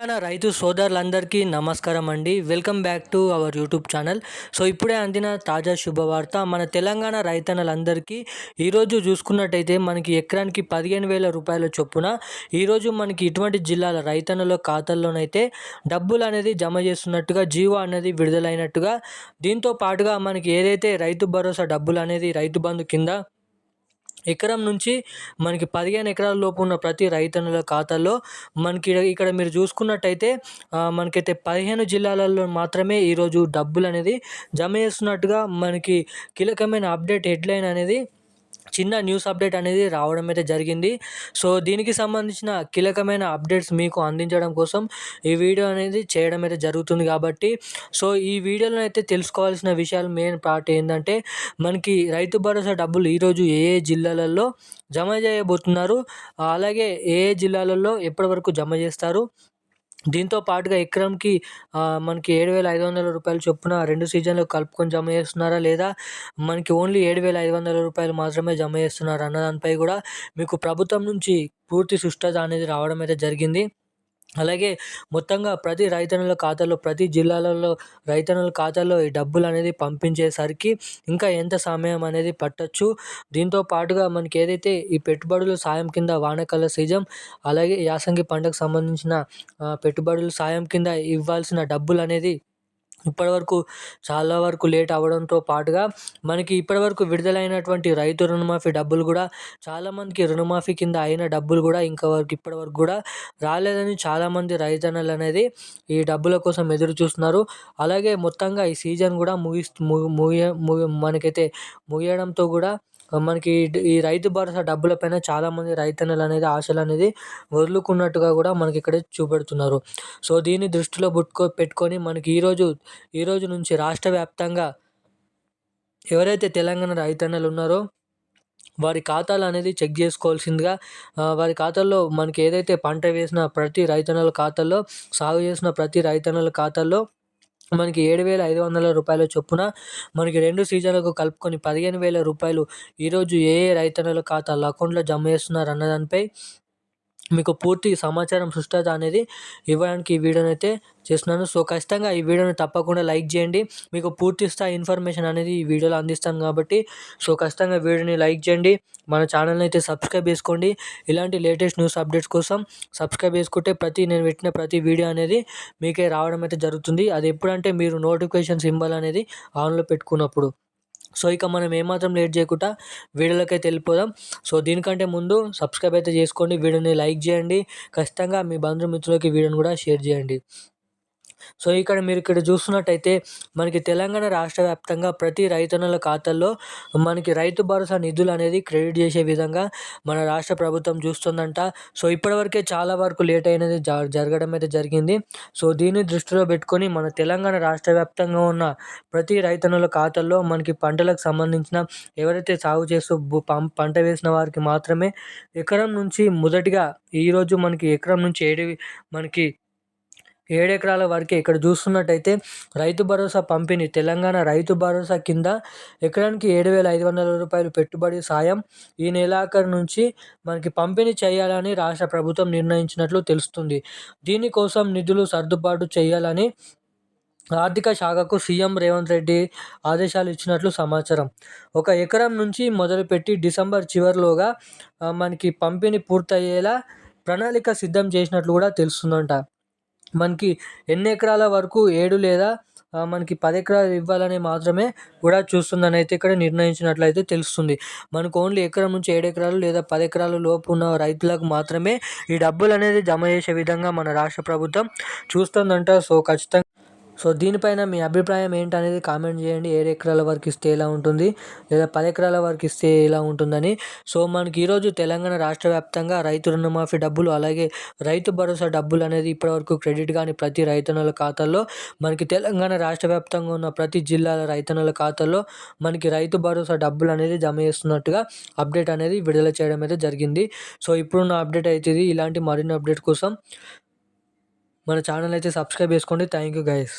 తెలంగాణ రైతు సోదరులందరికీ నమస్కారం అండి welcome back to our YouTube channel. So ఇప్పుడే అందిన తాజా శుభవార్త మన తెలంగాణ రైతన్నలందరికీ ఈరోజు చూసుకున్నట్టయితే మనకి ఎకరానికి పదిహేను వేల రూపాయల చొప్పున ఈరోజు మనకి ఇటువంటి జిల్లాల రైతన్నల ఖాతాల్లోనైతే డబ్బులు అనేది జమ చేస్తున్నట్టుగా జీవో అనేది విడుదలైనట్టుగా దీంతో పాటుగా మనకి ఏదైతే రైతు భరోసా డబ్బులు అనేది రైతు బంధు కింద ఎకరం నుంచి మనకి పదిహేను ఎకరాల లోపు ఉన్న ప్రతి రైతన్నుల ఖాతాల్లో మనకి ఇక్కడ మీరు చూసుకున్నట్టయితే మనకైతే పదిహేను జిల్లాలలో మాత్రమే ఈరోజు డబ్బులు అనేది జమ చేస్తున్నట్టుగా మనకి కీలకమైన అప్డేట్ హెడ్లైన్ అనేది చిన్న న్యూస్ అప్డేట్ అనేది రావడం అయితే జరిగింది. సో దీనికి సంబంధించిన కీలకమైన అప్డేట్స్ మీకు అందించడం కోసం ఈ వీడియో అనేది చేయడం అయితే జరుగుతుంది కాబట్టి సో ఈ వీడియోలో అయితే తెలుసుకోవాల్సిన విషయాలు మెయిన్ పార్ట్ ఏంటంటే మనకి రైతు భరోసా డబ్బులు ఈరోజు ఏ ఏ జిల్లాలలో జమ చేయబోతున్నారు. అలాగే ఏ ఏ జిల్లాలలో ఎప్పటి వరకు జమ చేస్తారు. దీంతో పాటుగా ఎకరంకి మనకి ఏడు వేల ఐదు వందల రూపాయలు చొప్పున రెండు సీజన్లు కలుపుకొని జమ చేస్తున్నారా లేదా? మనకి ఓన్లీ ఏడు వేల ఐదు వందల రూపాయలు మాత్రమే జమ చేస్తున్నారా? అన్న దానిపై కూడా మీకు ప్రభుత్వం నుంచి పూర్తి సుష్టత అనేది రావడం అయితే జరిగింది. అలాగే మొత్తంగా ప్రతి రైతన్నల ఖాతాలో ప్రతి జిల్లాలలో రైతన్నల ఖాతాలో ఈ డబ్బులు అనేది పంపించేసరికి ఇంకా ఎంత సమయం అనేది పట్టచ్చు. దీంతో పాటుగా మనకి ఏదైతే ఈ పెట్టుబడులు సాయం కింద వానకాల సీజన్ అలాగే యాసంగి పంటకు సంబంధించిన పెట్టుబడులు సాయం కింద ఇవ్వాల్సిన డబ్బులు అనేది ఇప్పటివరకు చాలా వరకు లేట్ అవ్వడంతో పాటుగా మనకి ఇప్పటివరకు విడుదలైనటువంటి రైతు రుణమాఫీ డబ్బులు కూడా చాలామందికి రుణమాఫీ కింద అయిన డబ్బులు కూడా ఇంకా వరకు ఇప్పటివరకు కూడా రాలేదని చాలామంది రైతన్నలు అనేది ఈ డబ్బుల కోసం ఎదురు చూస్తున్నారు. అలాగే మొత్తంగా ఈ సీజన్ కూడా ముగిస్తూ ముగి మనకైతే ముగియడంతో కూడా మనకి ఈ రైతు భరోసా డబ్బులపైన చాలామంది రైతన్నలు అనేది ఆశలు అనేది వదులుకున్నట్టుగా కూడా మనకి ఇక్కడ చూపెడుతున్నారు. సో దీన్ని దృష్టిలో పుట్టుకో పెట్టుకొని మనకి ఈరోజు ఈరోజు నుంచి రాష్ట్ర వ్యాప్తంగా ఎవరైతే తెలంగాణ రైతన్నలు ఉన్నారో వారి ఖాతాలు అనేది చెక్ చేసుకోవాల్సిందిగా వారి ఖాతాల్లో మనకి ఏదైతే పంట వేసిన ప్రతి రైతన్నల ఖాతాల్లో సాగు చేసిన ప్రతి రైతన్నల ఖాతాల్లో మనకి ఏడు వేల ఐదు వందల రూపాయల చొప్పున మనకి రెండు సీజన్లకు కలుపుకొని పదిహేను వేల రూపాయలు ఈరోజు ఏ రైతన్నల ఖాతాలో అకౌంట్లో జమ చేస్తున్నారు అన్నదానిపై మీకు పూర్తి సమాచారం సుష్టత అనేది ఇవ్వడానికి ఈ వీడియోని అయితే చేస్తున్నాను. సో ఖచ్చితంగా ఈ వీడియోని తప్పకుండా లైక్ చేయండి. మీకు పూర్తి స్థాయి ఇన్ఫర్మేషన్ అనేది ఈ వీడియోలో అందిస్తాను కాబట్టి సో ఖచ్చితంగా వీడియోని లైక్ చేయండి. మన ఛానల్ని అయితే సబ్స్క్రైబ్ చేసుకోండి. ఇలాంటి లేటెస్ట్ న్యూస్ అప్డేట్స్ కోసం సబ్స్క్రైబ్ చేసుకుంటే ప్రతి నేను పెట్టిన ప్రతి వీడియో అనేది మీకే రావడం అయితే జరుగుతుంది. అది ఎప్పుడంటే మీరు నోటిఫికేషన్ సింబల్ అనేది ఆన్లో పెట్టుకున్నప్పుడు. సో ఇక మనం ఏమాత్రం లేట్ చేయకుండా వీడియోలోకి వెళ్ళిపోదాం. సో దీనికంటే ముందు సబ్స్క్రైబ్ అయితే చేసుకోండి వీడియోని లైక్ చేయండి. ఖచ్చితంగా మీ బంధుమిత్రులకి వీడియోని కూడా షేర్ చేయండి. సో ఇక్కడ మీరు ఇక్కడ చూస్తున్నట్టయితే మనకి తెలంగాణ రాష్ట్ర వ్యాప్తంగా ప్రతి రైతన్నుల ఖాతాల్లో మనకి రైతు భరోసా నిధులు అనేది క్రెడిట్ చేసే విధంగా మన రాష్ట్ర ప్రభుత్వం చూస్తుందంట. సో ఇప్పటివరకే చాలా వరకు లేట్ అయినది జరగడం అయితే జరిగింది. సో దీన్ని దృష్టిలో పెట్టుకొని మన తెలంగాణ రాష్ట్ర వ్యాప్తంగా ఉన్న ప్రతి రైతన్నుల ఖాతాల్లో మనకి పంటలకు సంబంధించిన ఎవరైతే సాగు చేస్తూ పంట వేసిన వారికి మాత్రమే ఎకరం నుంచి మొదటిగా ఈరోజు మనకి ఎకరం నుంచి ఏడు మనకి ఏడెకరాల వరకే. ఇక్కడ చూస్తున్నట్టయితే రైతు భరోసా పంపిణీ తెలంగాణ రైతు భరోసా కింద ఎకరానికి ఏడు వేల ఐదు వందల రూపాయలు పెట్టుబడి సాయం ఈ నెలాఖరు నుంచి మనకి పంపిణీ చేయాలని రాష్ట్ర ప్రభుత్వం నిర్ణయించినట్లు తెలుస్తుంది. దీనికోసం నిధులు సర్దుబాటు చేయాలని ఆర్థిక శాఖకు సీఎం రేవంత్ రెడ్డి ఆదేశాలు ఇచ్చినట్లు సమాచారం. ఒక ఎకరం నుంచి మొదలుపెట్టి డిసెంబర్ చివరిలోగా మనకి పంపిణీ పూర్తయ్యేలా ప్రణాళిక సిద్ధం చేసినట్లు కూడా తెలుస్తుందంట. మనకి ఎన్ని ఎకరాల వరకు ఏడు లేదా మనకి పది ఎకరాలు ఇవ్వాలని మాత్రమే కూడా చూస్తుందని అయితే ఇక్కడ నిర్ణయించినట్లయితే తెలుస్తుంది. మనకు ఓన్లీ ఎకరం నుంచి ఏడు ఎకరాలు లేదా పది ఎకరాల లోపు ఉన్న రైతులకు మాత్రమే ఈ డబ్బులు అనేది జమ చేసే విధంగా మన రాష్ట్ర ప్రభుత్వం చూస్తుందంట. సో ఖచ్చితంగా సో దీనిపైన మీ అభిప్రాయం ఏంటనేది కామెంట్ చేయండి. ఏడు ఎకరాల వరకు ఇస్తే ఎలా ఉంటుంది? లేదా పది ఎకరాల వరకు ఇస్తే ఎలా ఉంటుందని. సో మనకి ఈరోజు తెలంగాణ రాష్ట్ర వ్యాప్తంగా రైతు రుణమాఫీ డబ్బులు అలాగే రైతు భరోసా డబ్బులు అనేది ఇప్పటివరకు క్రెడిట్ కానీ ప్రతి రైతన్నల ఖాతాల్లో మనకి తెలంగాణ రాష్ట్ర వ్యాప్తంగా ఉన్న ప్రతి జిల్లాల రైతన్నల ఖాతాల్లో మనకి రైతు భరోసా డబ్బులు అనేది జమ చేస్తున్నట్టుగా అప్డేట్ అనేది విడుదల చేయడం అయితే జరిగింది. సో ఇప్పుడున్న అప్డేట్ అయితే ఇలాంటి మరిన్ని అప్డేట్ కోసం మన ఛానల్ అయితే సబ్స్క్రైబ్ చేసుకోండి. Thank you guys